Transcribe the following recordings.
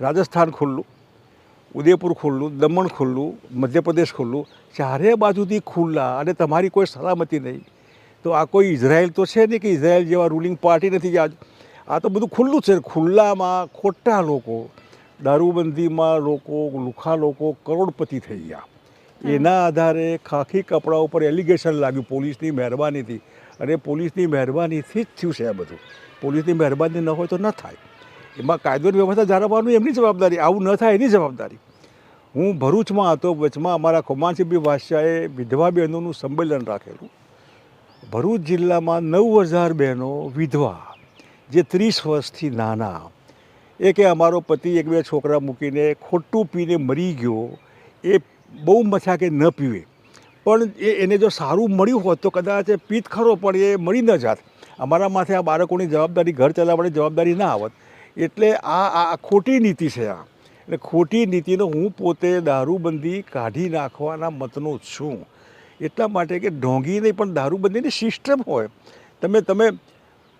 રાજસ્થાન ખુલ્લું ઉદયપુર ખુલ્લું દમણ ખુલ્લું મધ્યપ્રદેશ ખુલ્લું ચારે બાજુથી ખુલ્લા અને તમારી કોઈ સલામતી નહીં. તો આ કોઈ ઇઝરાયલ તો છે નહીં કે ઇઝરાયલ જેવા રૂલિંગ પાર્ટી નથી આજ. આ તો બધું ખુલ્લું છે. ખુલ્લામાં ખોટા લોકો દારૂબંધીમાં લોકો લુખા લોકો કરોડપતિ થઈ ગયા. એના આધારે ખાખી કપડા ઉપર એલિગેશન લાગ્યું પોલીસની મહેરબાનીથી. અને પોલીસની મહેરબાનીથી જ થયું છે આ બધું. પોલીસની મહેરબાની ન હોય તો ન થાય. એમાં કાયદોની વ્યવસ્થા જાળવવાનું એમની જવાબદારી, આવું ન થાય એની જવાબદારી. હું ભરૂચમાં હતો વચમાં અમારા ખોમાનસિંહભાઈ વાસ્યાએ વિધવા બહેનોનું સંમેલન રાખેલું. ભરૂચ જિલ્લામાં નવ હજાર બહેનો વિધવા, જે ત્રીસ વર્ષથી નાના. એ કે અમારો પતિ એક બે છોકરા મૂકીને ખોટું પીને મરી ગયો. એ બહુ મથા કે ન પીવે. પણ એ એને જો સારું મળ્યું હોત તો કદાચ એ પીત ખરો, પણ એ મળી ન જાત. અમારા માથે આ બાળકોની જવાબદારી, ઘર ચલાવવાની જવાબદારી ના આવત એટલે આ આ ખોટી નીતિ છે આ. એટલે ખોટી નીતિનો હું પોતે દારૂબંધી કાઢી નાખવાના મતનો છું. એટલા માટે કે ઢોંગી નહીં, પણ દારૂબંધીની સિસ્ટમ હોય. તમે તમે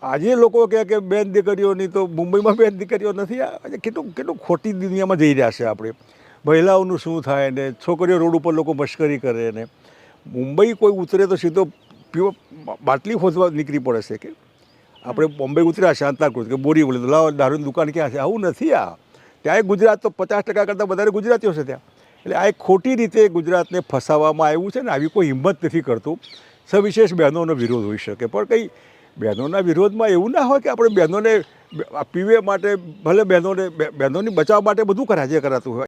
આજે લોકો કહે કે બેન દીકરીઓની તો મુંબઈમાં બેન દીકરીઓ નથી. આજે કેટલું કેટલું ખોટી દુનિયામાં જઈ રહ્યા છે આપણે. મહિલાઓનું શું થાય ને, છોકરીઓ રોડ ઉપર લોકો મશ્કરી કરે ને. મુંબઈ કોઈ ઉતરે તો સીધો પીવો બાટલી ખોદવા નીકળી પડે છે કે? આપણે બોમ્બે ઉતર્યા શાંતાકૃત કે બોરી બોલે તો લાવો, દારૂની દુકાન ક્યાં છે? આવું નથી આ. ત્યાં ગુજરાત તો પચાસ ટકા કરતાં વધારે ગુજરાતીઓ છે ત્યાં. એટલે આ એક ખોટી રીતે ગુજરાતને ફસાવવામાં આવ્યું છે ને, આવી કોઈ હિંમત નથી કરતું. સવિશેષ બહેનોનો વિરોધ હોઈ શકે. પણ કંઈ બહેનોના વિરોધમાં એવું ના હોય કે આપણે બહેનોને પીવે માટે, ભલે બહેનોને, બહેનોની બચાવ માટે બધું કરાય, જે કરાતું હોય.